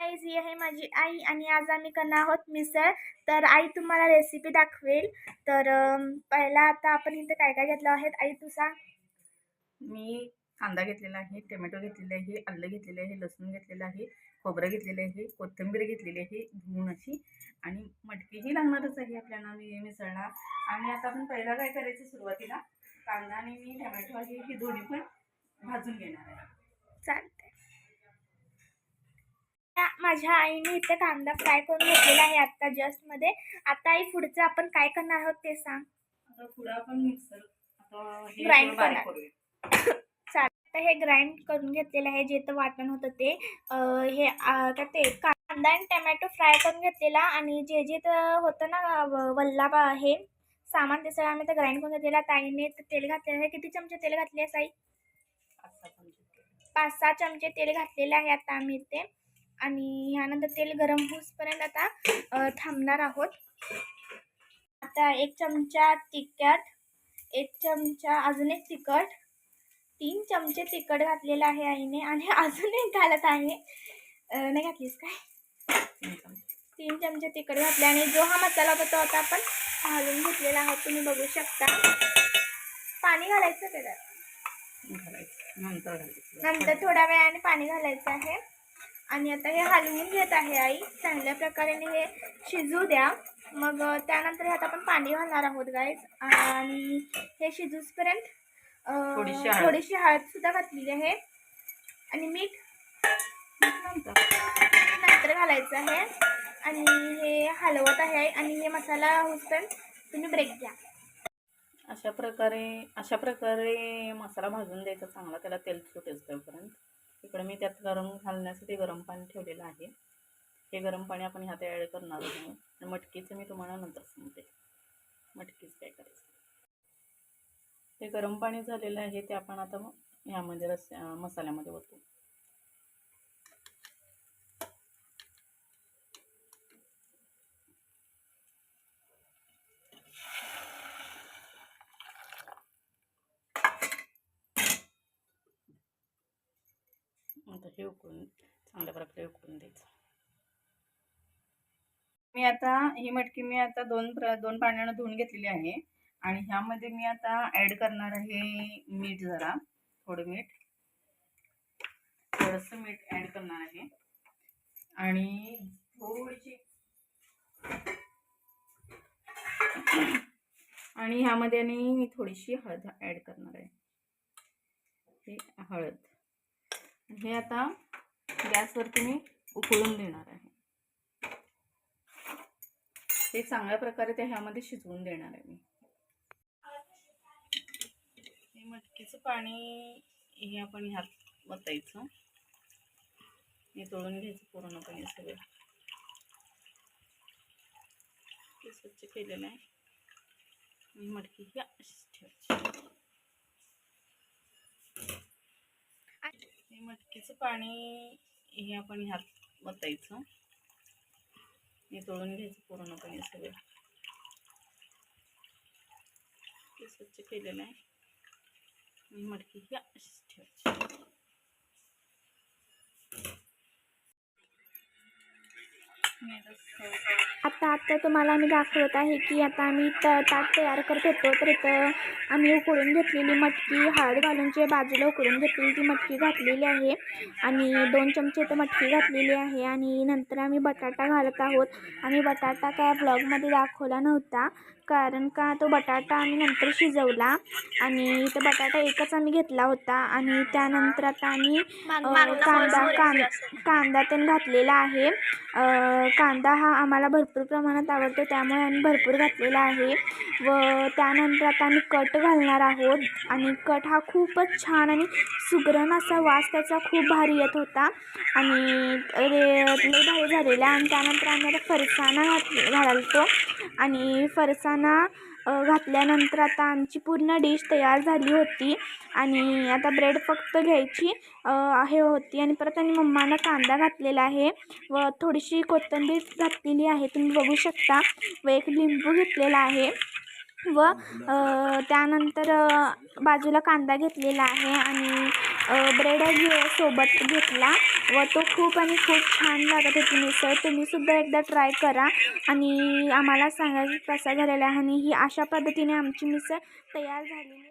Guys ही आहे माझी आई आणि आज आम्ही करणार आहोत मिसळ. तर आई तुम्हाला रेसिपी दाखवेल. तर पहिला आता आपण इथे काय काय घेतलं आहे आई तू सांग. मी कांदा घेतलेला आहे टोमॅटो घेतलेले आहे आलं घेतलेलं आहे लसूण घेतलेलं आहे खोबरं घेतलेलं आहे कोथिंबीर घेतलेली आहे धुवून अशी. आणि मटकीही लागणारच आहे आपल्याला मी मिसळला. आणि आता आपण पहिला काय करायचं सुरुवातीला? कांदा आणि मी टोमॅटो आहे ही दोन्ही पण भाजून घेणार आहे. माझ्या आईने इथे कांदा फ्राय करून घेतलेला आहे आत्ता जस्टमध्ये आता आई पुढचं आपण काय करणार आहोत ते सांग. आता पुढं आपण मिक्सर आता हे Grind थोडं बारीक करणार. करूया. आता हे ग्राइंड करून घेतलेलं आहे जे तर वाटण होतं ते. अं, हे अं, काय ते कांदा आणि टमॅटो फ्राय करून घेतलेला आणि जे जे तर होतं ना व- वल्ला बा हे सामान ते सगळं आम्ही ते ग्राइंड करून घेतलेला. ताईने ते तेल घातलेलं आहे. किती चमचे तेल घातले आहे साई पाच सहा चमचे. पाच सहा चमचे तेल घातलेले आहे आता आम्ही इथे. आणि ह्यानंतर तेल गरम होईपर्यंत आता थांबणार आहोत. आता एक चमचा तिखट एक चमचा अजून एक तिखट तीन चमचे तिखट घातलेलं आहे आईने आणि अजून एक घालत आहे. नाही घातलीस काय? तीन चमचे. तिखट घातले आणि जो हा मसाला होता तो आता आपण घालून घेतलेला आहोत. तुम्ही बघू शकता. पाणी घालायचं घालायचं. नंतर थोड्या वेळाने पाणी घालायचं आहे. आणि आता हे हलवून घेत आहे आई. चांगल्या प्रकारे हे शिजू द्या. मग त्यानंतर ह्यात आपण पाणी घालणार आहोत गाईज आणि हे शिजूसपर्यंत थोडीशी हळद. सुद्धा घातलेली आहे. आणि मीठ नंतर नंतर घालायचं आहे. आणि हे हलवत आहे आई. आणि हे मसाला होईपर्यंत तुम्ही ब्रेक घ्या. अशा प्रकारे अशा प्रकारे मसाला भाजून द्यायचा चांगला. त्याला तेल सुटेल तोपर्यंत. इकडे मी त्यात गरम घालण्यासाठी गरम पाणी ठेवलेलं आहे. हे गरम पाणी आपण ह्यात ॲड करणार आहोत. आणि मटकीचं मी तुम्हाला नंतर सांगते. मटकीच काय करायचं. हे गरम पाणी झालेलं आहे ते आपण आता ह्यामध्ये रस मसाल्यामध्ये ओतू आता हे उकळून चांगल्या प्रकारे उकळून द्यायचं. मी आता ही मटकी मी आता दोन प्र दोन पाण्यानं धुवून घेतलेली आहे. आणि ह्यामध्ये मी आता ॲड करणार आहे मीठ जरा थोडं मीठ. थोडंसं मीठ ॲड करणार आहे. आणि थोडीशी आणि ह्यामध्ये आणि मी थोडीशी हळद ॲड करणार आहे. हळद. हे आता गॅसवरती मी उकळून देणार आहे. ते चांगल्या प्रकारे ते ह्यामध्ये शिजवून देणार आहे मी. मटकीचं पाणी हे आपण ह्यात वतायचं. हे तळून घ्यायचं पूर्णपणे सगळं. ते स्वच्छ केलेलं आहे. मटकी ही अशीच ठेवायची. मटकीचं पाणी हे आपण ह्यात वतायचं. हे तळून घ्यायचं पूर्णपणे सगळं. ते स्वच्छ केलेलं आहे. आणि मटकी ही अशीच ठेवायची. आता सर्व आता आता तुम्हाला आम्ही दाखवत आहे की आता आम्ही त ताट तयार करत होतो. तर इथं आम्ही उकळून घेतलेली मटकी हळद घालून जे बाजूला उकळून घेतलेली ती मटकी घातलेली आहे. आणि दोन चमचे इथं मटकी घातलेली आहे. आणि नंतर आम्ही बटाटा घालत आहोत. आणि बटाटा काय ब्लॉगमध्ये दाखवला नव्हता. कारण का तो बटाटा आम्ही नंतर शिजवला. आणि इथं बटाटा एकच आम्ही घेतला होता. आणि त्यानंतर आता आम्ही कांदा कां कांदा पण घातलेला आहे. कांदा हा आम्हाला भरपूर प्रमाणात आवडतो त्यामुळे आम्ही भरपूर घातलेला आहे. व त्यानंतर आता आम्ही कट घालणार आहोत. आणि कट हा खूपच छान आणि सुगरण असा वास त्याचा खूप भारी येत होता. आणि रे लई भारी झालेला. आणि त्यानंतर आम्ही आता फरसाणा घात घालतो. आणि फरसाणा घातल्यानंतर आता आमची पूर्ण डिश तयार झाली होती. आणि आता ब्रेड फक्त घ्यायची आहे हे होती. आणि परत आणि मम्मानं कांदा घातलेला आहे. व थोडीशी कोथिंबीर घातलेली आहे. तुम्ही बघू शकता. व एक लिंबू घेतलेला आहे. व त्यानंतर बाजूला कांदा घेतलेला आहे. आणि ब्रेड घे सोबत घेतला व तो खूप आणि खूप छान लागत होती मिसळ. तुम्हीसुद्धा एकदा ट्राय करा आणि आम्हाला सांगा की कसा झालेला आहे आणि ही अशा पद्धतीने आमची मिसळ तयार झालेली